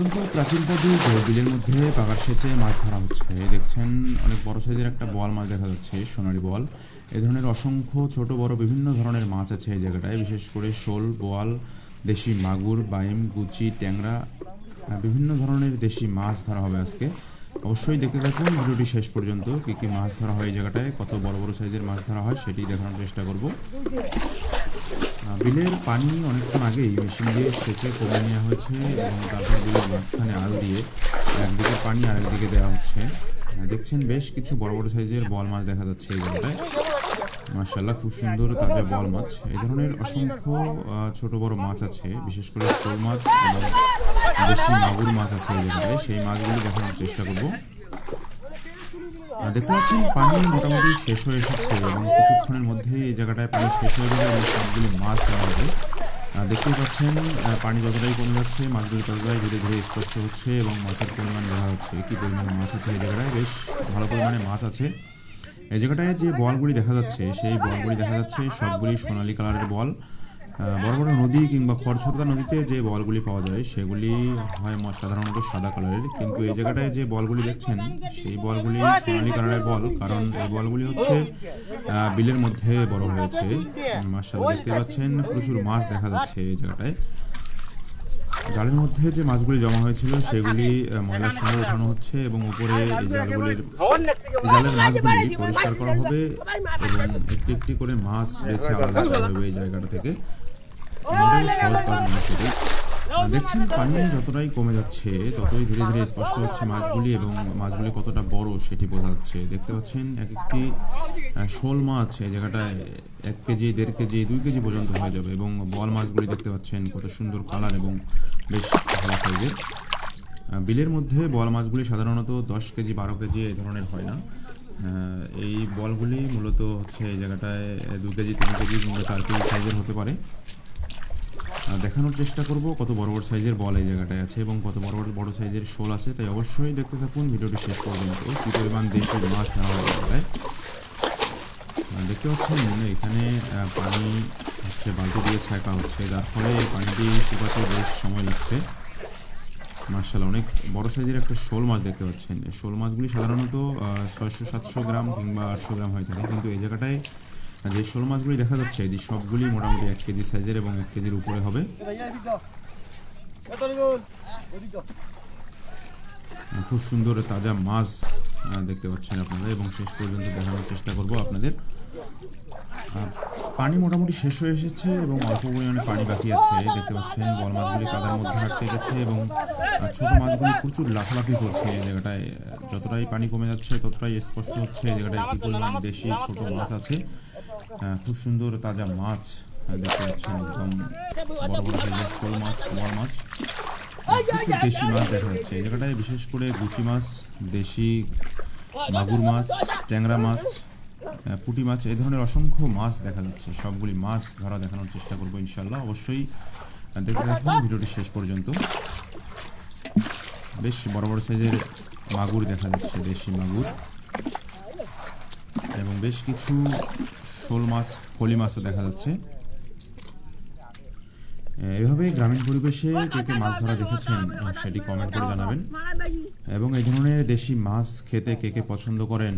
অত্যন্ত প্রাচীন পদ্ধতিতে বিলের মধ্যে পাকার সেচে মাছ ধরা হচ্ছে। দেখছেন, অনেক বড় সাইজের একটা বল মাছ দেখা যাচ্ছে, সোনালী বল এ ধরনের অসংখ্য ছোট, বড় বিভিন্ন ধরনের মাছ আছে এই জায়গাটায়, বিশেষ করে শোল, বোয়াল, দেশি মাগুর, বাইম, গুচি, ট্যাংরা বিভিন্ন ধরনের দেশি মাছ ধরা হবে আজকে। অবশ্যই দেখতে থাকুন, ভিডিওটি শেষ পর্যন্ত কী কী মাছ ধরা হয় এই জায়গাটায়, কত বড় বড় সাইজের মাছ ধরা হয় সেটি দেখানোর চেষ্টা করব। বিলের পানি অনেকক্ষণ আগেই মেশিন দিয়ে সেচে কমে নেওয়া হয়েছে এবং তারপর বিলের মাঝখানে আল দিয়ে একদিকে পানি আরেকদিকে দেওয়া হচ্ছে। দেখছেন বেশ কিছু বড় বড় সাইজের বল মাছ দেখা যাচ্ছে এই জায়গাটায় মার্শাল্লাহ খুব সুন্দর তাজা বল মাছ। এই ধরনের অসংখ্য ছোট বড় মাছ আছে, বিশেষ করে শোল মাছ এবং দেশি মাগুর মাছ আছে এই জায়গাটায় সেই মাছগুলি দেখানোর চেষ্টা করব। দেখতে পাচ্ছেন, পানি মোটামুটি শেষ হয়ে এসেছে এবং কিছুক্ষণের মধ্যে এই জায়গাটায় পানি শেষ হয়ে যাবে এবং সবগুলি মাছ দেওয়া হবে। দেখতেই পাচ্ছেন পানি যতটাই কমে যাচ্ছে, মাছগুলি ততটাই ধীরে ধীরে স্পষ্ট হচ্ছে এবং মাছের পরিমাণ দেখা হচ্ছে। কি পরিমাণে মাছ আছে এই জায়গাটায়, বেশ ভালো পরিমাণে মাছ আছে। এই জায়গাটায় যে বলগুলি দেখা যাচ্ছে, সেই বলগুলি দেখা যাচ্ছে সবগুলি সোনালী কালারের বল। বড় বড় নদী কিংবা খরস্রোতা নদীতে যে বলগুলি পাওয়া যায়, সেগুলি হয় সাধারণত সাদা কালারের। কিন্তু এই জায়গাটায় যে বলগুলি দেখছেন, সেই বলগুলি সোনালি কালারের বল, কারণ এই বলগুলি হচ্ছে বিলের মধ্যে বড় হয়েছে। মাছ দেখতে পাচ্ছেন, প্রচুর মাছ দেখা যাচ্ছে এই জায়গাটায়। জালের মধ্যে যে মাছগুলি জমা হয়েছিল, সেগুলি ময়লার সঙ্গে উঠানো হচ্ছে এবং উপরে এই জালগুলির জালের মাছগুলি পরিষ্কার করা হবে এবং একটি একটি করে মাছ বেছে আলাদা করা হবে এই জায়গাটা থেকে। সহজ কাজ নয় দেখছেন পানি যতটাই কমে যাচ্ছে, ততই ধীরে ধীরে স্পষ্ট হচ্ছে মাছগুলি এবং মাছগুলি কতটা বড় সেটি বোঝা যাচ্ছে। দেখতে পাচ্ছেন এক একটি শোল মাছ এই জায়গাটায় এক কেজি, দেড় কেজি, দুই কেজি পর্যন্ত হয়ে যাবে এবং বল মাছগুলি দেখতে পাচ্ছেন কত সুন্দর কালার এবং বেশ ভালো সাইজের বিলের মধ্যে বল মাছগুলি সাধারণত দশ কেজি, বারো কেজি এই ধরনের হয় না। এই বলগুলি মূলত হচ্ছে এই জায়গাটায় দু কেজি, তিন কেজি কিংবা চার কেজি সাইজের হতে পারে। দেখানোর চেষ্টা করব কত বড় বড় সাইজের বল এই জায়গাটায় আছে এবং কত বড় বড় বড় সাইজের শোল আছে। তাই অবশ্যই দেখতে থাকুন ভিডিওটি শেষ পর্যন্ত। কী পরিমাণ দেশি মাছ ধরা হয় এই দেখতে পাচ্ছেন এখানে আহ, পানি হচ্ছে বালতি দিয়ে ছাঁকা হচ্ছে। যার ফলে পানিটি শুকাতে বেশ সময় লাগছে। মার্শাল অনেক বড় সাইজের একটা শোল মাছ দেখতে পাচ্ছেন। শোল মাছগুলি সাধারণত ছয়শো সাতশো গ্রাম কিংবা আটশো গ্রাম হয়ে থাকে। কিন্তু এই জায়গাটায় যে শোল মাছগুলি দেখা যাচ্ছে এই সবগুলি মোটামুটি এক কেজি সাইজের এবং এক কেজির উপরে হবে। খুব সুন্দর তাজা মাছ দেখতে পাচ্ছেন আপনারা, এবং শেষ পর্যন্ত দেখানোর চেষ্টা করব আপনাদের। পানি মোটামুটি শেষ হয়ে এসেছে এবং অল্প পরিমাণে পানি বাকি আছে। দেখতে পাচ্ছেন বড় মাছগুলি কাদার মধ্যে আটকে গেছে এবং ছোট মাছগুলি প্রচুর লাফালাফি করছে এই জায়গাটায়। যতটাই পানি কমে যাচ্ছে, ততটাই স্পষ্ট হচ্ছে এই জায়গাটায় কি পরিমাণ দেশি ছোট মাছ আছে। খুব সুন্দর তাজা মাছ। আহ, দেখতে পাচ্ছেন একদম বড় বড় সাইজের শোল মাছ বড় মাছ। প্রচুর দেশি মাছ দেখা যাচ্ছে। এই জায়গাটায় বিশেষ করে গুচি মাছ দেশি মাগুর মাছ ট্যাংরা মাছ আহ, পুঁটি মাছ এই ধরনের অসংখ্য মাছ দেখা যাচ্ছে। সবগুলি মাছ ধরা দেখানোর চেষ্টা করব ইনশাল্লাহ অবশ্যই দেখতে থাকুন ভিডিওটি শেষ পর্যন্ত। বেশ বড় বড় সাইজের মাগুর দেখা যাচ্ছে দেশি মাগুর। এবং বেশ কিছু শোল মাছ ফলি মাছও দেখা যাচ্ছে। এভাবে গ্রামীণ পরিবেশে কে কে মাছ ধরা দেখেছেন, সেটি কমেন্ট করে জানাবেন। এবং এই ধরনের দেশি মাছ খেতে কে কে পছন্দ করেন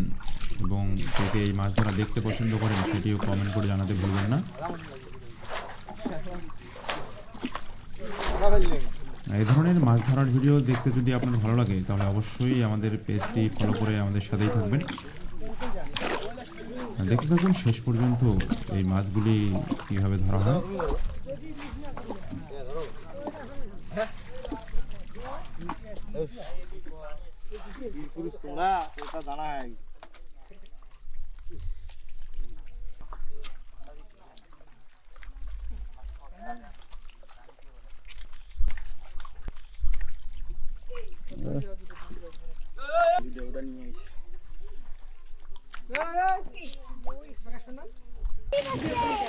এবং কে কে এই মাছ ধরা দেখতে পছন্দ করেন, সেটিও কমেন্ট করে জানাতে ভুলবেন না। এই ধরনের মাছ ধরার ভিডিও দেখতে যদি আপনার ভালো লাগে, তাহলে অবশ্যই আমাদের পেজটি ফলো করে আমাদের সাথেই থাকবেন। দেখতে থাকুন শেষ পর্যন্ত এই মাছগুলি কীভাবে ধরা হয় ওটা দানা হয় ওটা নিয়ে এসে